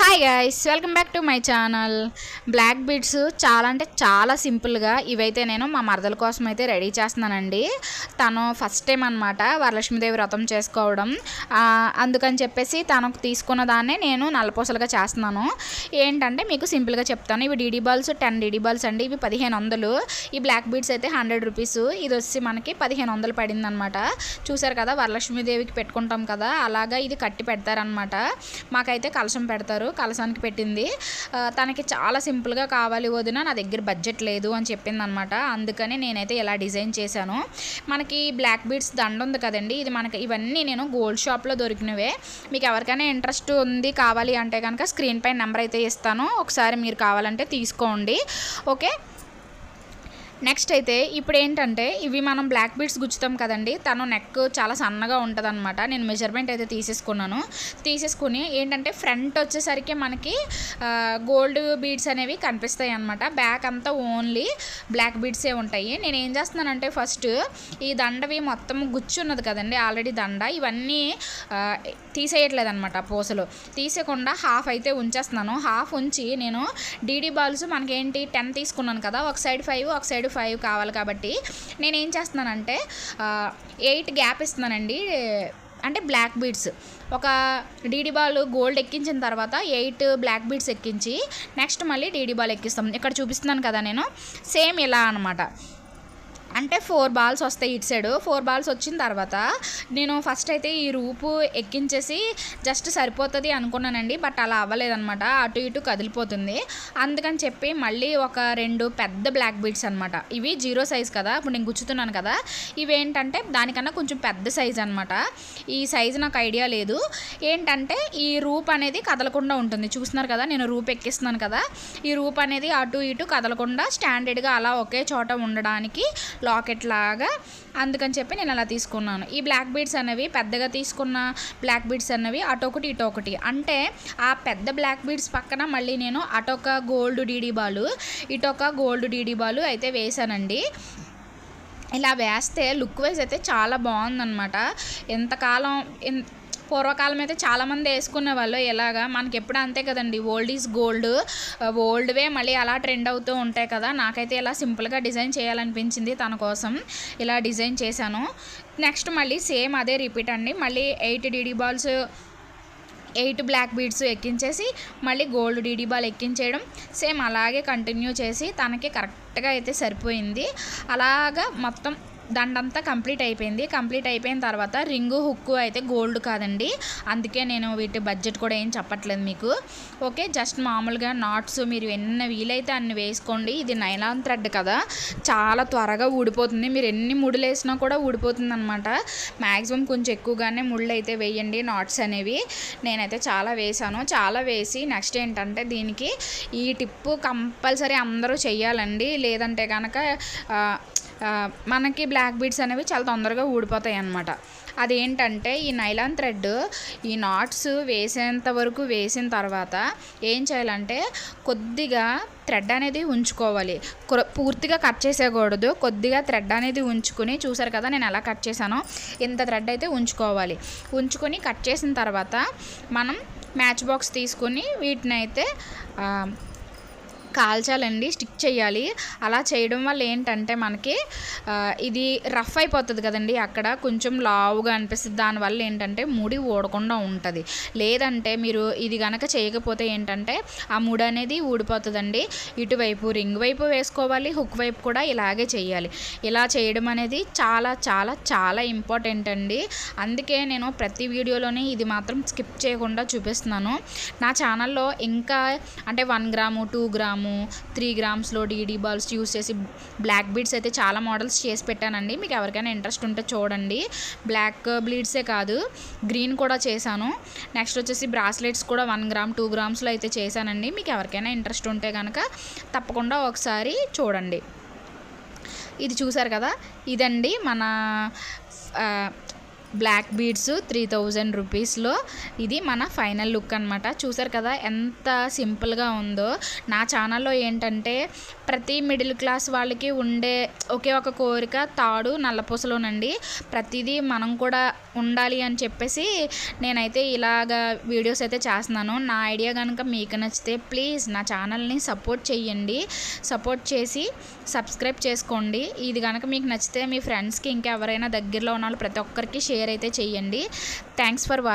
Hi guys welcome back to my channel black beads చాలా అంటే చాలా సింపుల్గా ఇవైతే నేను మా మరదల కోసం అయితే రెడీ చేస్తున్నానండి. తను ఫస్ట్ టైం అనమాట వరలక్ష్మీదేవి వ్రతం చేసుకోవడం. అందుకని చెప్పేసి తనకు తీసుకున్న దాన్నే నేను నల్లపూసలుగా చేస్తున్నాను. ఏంటంటే మీకు సింపుల్గా చెప్తాను. ఇవి DD balls ten DD balls అండి. ఇవి పదిహేను వందలు. ఈ బ్లాక్ బీడ్స్ అయితే హండ్రెడ్ రూపీస్ ఇది వచ్చి మనకి పదిహేను వందలు పడింది అనమాట చూసారు కదా వరలక్ష్మీదేవికి పెట్టుకుంటాం కదా అలాగా ఇది కట్టి పెడతారనమాట మాకైతే కలశం పెడతారు. కలసానికి పెట్టింది. తనకి చాలా సింపుల్గా కావాలి వదిన నా దగ్గర బడ్జెట్ లేదు అని చెప్పింది అనమాట అందుకని నేనైతే ఇలా డిజైన్ చేశాను. మనకి బ్లాక్ బీడ్స్ దండ ఉంది కదండి ఇది మనకి ఇవన్నీ నేను గోల్డ్ షాప్లో దొరికినవే. మీకు ఎవరికైనా ఇంట్రెస్ట్ ఉంది కావాలి అంటే కనుక స్క్రీన్ పై నెంబర్ అయితే ఇస్తాను. ఒకసారి మీరు కావాలంటే తీసుకోండి. ఓకే? నెక్స్ట్ అయితే ఇప్పుడు ఏంటంటే ఇవి మనం బ్లాక్ బీడ్స్ గుచ్చుతాం కదండి. తను నెక్ చాలా సన్నగా ఉంటుంది నేను మెజర్మెంట్ అయితే తీసేసుకున్నాను. తీసేసుకుని ఏంటంటే ఫ్రంట్ వచ్చేసరికి మనకి గోల్డ్ బీడ్స్ అనేవి కనిపిస్తాయి అనమాట బ్యాక్ అంతా ఓన్లీ బ్లాక్ బీడ్సే ఉంటాయి. నేను ఏం చేస్తున్నానంటే ఫస్ట్ ఈ దండవి మొత్తం గుచ్చి ఉన్నది కదండి. ఆల్రెడీ దండ. ఇవన్నీ తీసేయట్లేదు అనమాట పూసలు. తీసేయకుండా హాఫ్ అయితే ఉంచేస్తున్నాను. హాఫ్ ఉంచి నేను డీడీ బాల్స్ మనకేంటి? టెన్ తీసుకున్నాను కదా. ఒక సైడ్ ఫైవ్ ఒక సైడ్ ఫైవ్ కావాలి కాబట్టి నేను ఏం చేస్తున్నానంటే ఎయిట్ గ్యాప్ ఇస్తున్నానండి. అంటే బ్లాక్ బీడ్స్ ఒక డీడీ బాల్ గోల్డ్ ఎక్కించిన తర్వాత ఎయిట్ బ్లాక్ బీడ్స్ ఎక్కించి నెక్స్ట్ మళ్ళీ డీడీ బాల్ ఎక్కిస్తాం. ఇక్కడ చూపిస్తున్నాను కదా నేను. సేమ్ ఇలా అనమాట అంటే ఫోర్ బాల్స్ వస్తాయి ఇటు సైడ్. ఫోర్ బాల్స్ వచ్చిన తర్వాత నేను ఫస్ట్ అయితే ఈ రూపు ఎక్కించేసి జస్ట్ సరిపోతుంది అనుకున్నానండి బట్ అలా అవ్వలేదన్నమాట. అటు ఇటు కదిలిపోతుంది. అందుకని చెప్పి మళ్ళీ ఒక రెండు పెద్ద బ్లాక్ బీడ్స్ అనమాట ఇవి జీరో సైజ్ కదా ఇప్పుడు నేను గుచ్చుతున్నాను కదా. ఇవి ఏంటంటే దానికన్నా కొంచెం పెద్ద సైజ్ అనమాట ఈ సైజ్ నాకు ఐడియా లేదు. ఏంటంటే ఈ రూప్ అనేది కదలకుండా ఉంటుంది. చూస్తున్నారు కదా నేను రూప్ ఎక్కిస్తున్నాను కదా. ఈ రూప్ అనేది అటు ఇటు కదలకుండా స్టాండర్డ్గా అలా ఒకే చోట ఉండడానికి లాకెట్ లాగా. అందుకని చెప్పి నేను అలా తీసుకున్నాను. ఈ బ్లాక్ బీడ్స్ అనేవి పెద్దగా తీసుకున్న బ్లాక్ బీడ్స్ అనేవి అటొకటి ఇటొకటి అంటే ఆ పెద్ద బ్లాక్ బీడ్స్ పక్కన మళ్ళీ నేను అటొక గోల్డ్ డీడీ బాలు ఇటొక గోల్డ్ డీడీ బాలు అయితే వేసానండి ఇలా వేస్తే లుక్ వైజ్ అయితే చాలా బాగుందన్నమాట. ఎంతకాలం ఎన్ పూర్వకాలం అయితే చాలామంది వేసుకునే వాళ్ళు ఎలాగా? మనకి ఎప్పుడు అంతే కదండి. ఓల్డ్ ఈజ్ గోల్డ్ ఓల్డ్వే మళ్ళీ అలా ట్రెండ్ అవుతూ ఉంటాయి కదా. నాకైతే ఇలా సింపుల్గా డిజైన్ చేయాలనిపించింది తన కోసం. ఇలా డిజైన్ చేశాను. నెక్స్ట్ మళ్ళీ సేమ్ అదే రిపీట్ అండి. మళ్ళీ eight DD balls eight black beads ఎక్కించేసి మళ్ళీ గోల్డ్ డీడీ బాల్ ఎక్కించేయడం. సేమ్ అలాగే కంటిన్యూ చేసి తనకి కరెక్ట్గా అయితే సరిపోయింది. అలాగా మొత్తం దండంతా కంప్లీట్ అయిపోయింది. కంప్లీట్ అయిపోయిన తర్వాత రింగు హుక్కు అయితే గోల్డ్ కాదండి. అందుకే నేను వీటి బడ్జెట్ కూడా ఏం చెప్పట్లేదు మీకు. ఓకే జస్ట్ మామూలుగా నాట్స్ మీరు ఎన్ని వీలైతే అన్ని వేసుకోండి. ఇది నైలాన్ థ్రెడ్ కదా. చాలా త్వరగా ఊడిపోతుంది. మీరు ఎన్ని ముడులు వేసినా కూడా ఊడిపోతుంది అనమాట మ్యాక్సిమం కొంచెం ఎక్కువగానే ముళ్ళు అయితే వేయండి నాట్స్ అనేవి. నేనైతే చాలా వేసాను చాలా వేసి నెక్స్ట్ ఏంటంటే దీనికి ఈ టిప్పు కంపల్సరీ అందరూ చేయాలండి లేదంటే కనుక మనకి బ్లాక్ బీడ్స్ అనేవి చాలా తొందరగా ఊడిపోతాయి అన్నమాట. అదేంటంటే ఈ నైలాన్ థ్రెడ్ ఈ నాట్స్ వేసేంత వరకు వేసిన తర్వాత ఏం చేయాలంటే కొద్దిగా థ్రెడ్ అనేది ఉంచుకోవాలి. పూర్తిగా కట్ చేసేయకూడదు. కొద్దిగా థ్రెడ్ అనేది ఉంచుకుని చూసారు కదా నేను ఎలా కట్ చేశానో? ఇంత థ్రెడ్ అయితే ఉంచుకోవాలి. ఉంచుకొని కట్ చేసిన తర్వాత మనం మ్యాచ్ బాక్స్ తీసుకొని వీటిని అయితే కాల్చాలండి స్టిక్ చేయాలి అలా చేయడం వల్ల ఏంటంటే మనకి ఇది రఫ్ అయిపోతుంది కదండి అక్కడ. కొంచెం లావుగా అనిపిస్తుంది. దానివల్ల ఏంటంటే ముడి ఊడకుండా ఉంటుంది. లేదంటే మీరు ఇది కనుక చేయకపోతే ఏంటంటే ఆ ముడి అనేది ఊడిపోతుందండి. ఇటువైపు రింగ్ వైపు వేసుకోవాలి హుక్ వైపు కూడా ఇలాగే చేయాలి ఇలా చేయడం అనేది చాలా చాలా చాలా ఇంపార్టెంట్ అండి. అందుకే నేను ప్రతి వీడియోలోనే ఇది మాత్రం స్కిప్ చేయకుండా చూపిస్తున్నాను. నా ఛానల్లో ఇంకా అంటే one gram two gram three గ్రామ్స్లో DD balls use చేసి బ్లాక్ బీడ్స్ అయితే చాలా మోడల్స్ చేసి పెట్టానండి. మీకు ఎవరికైనా ఇంట్రెస్ట్ ఉంటే చూడండి. బ్లాక్ బ్లీడ్సే కాదు గ్రీన్ కూడా చేశాను. నెక్స్ట్ వచ్చేసి బ్రాస్లెట్స్ కూడా వన్ గ్రామ్ టూ గ్రామ్స్లో అయితే చేశానండి. మీకు ఎవరికైనా ఇంట్రెస్ట్ ఉంటే కనుక తప్పకుండా ఒకసారి చూడండి. ఇది చూసారు కదా? ఇదండి మన బ్లాక్ బీడ్స్ త్రీ థౌజండ్ రూపీస్లో ఇది మన ఫైనల్ లుక్ అనమాట చూసారు కదా ఎంత సింపుల్గా ఉందో. నా ఛానల్లో ఏంటంటే ప్రతి మిడిల్ క్లాస్ వాళ్ళకి ఉండే ఒకే ఒక కోరిక తాడు నల్లపూసలోనండి ప్రతిదీ మనం కూడా ఉండాలి అని చెప్పేసి నేనైతే ఇలాగా వీడియోస్ అయితే చేస్తున్నాను. నా ఐడియా కనుక మీకు నచ్చితే ప్లీజ్ నా ఛానల్ని సపోర్ట్ చేయండి సపోర్ట్ చేసి సబ్స్క్రైబ్ చేసుకోండి. ఇది కనుక మీకు నచ్చితే మీ ఫ్రెండ్స్కి ఇంకా ఎవరైనా దగ్గరలో ఉన్న వాళ్ళు ప్రతి ఒక్కరికి షేర్ అయితే చేయండి థ్యాంక్స్ ఫర్ వాచింగ్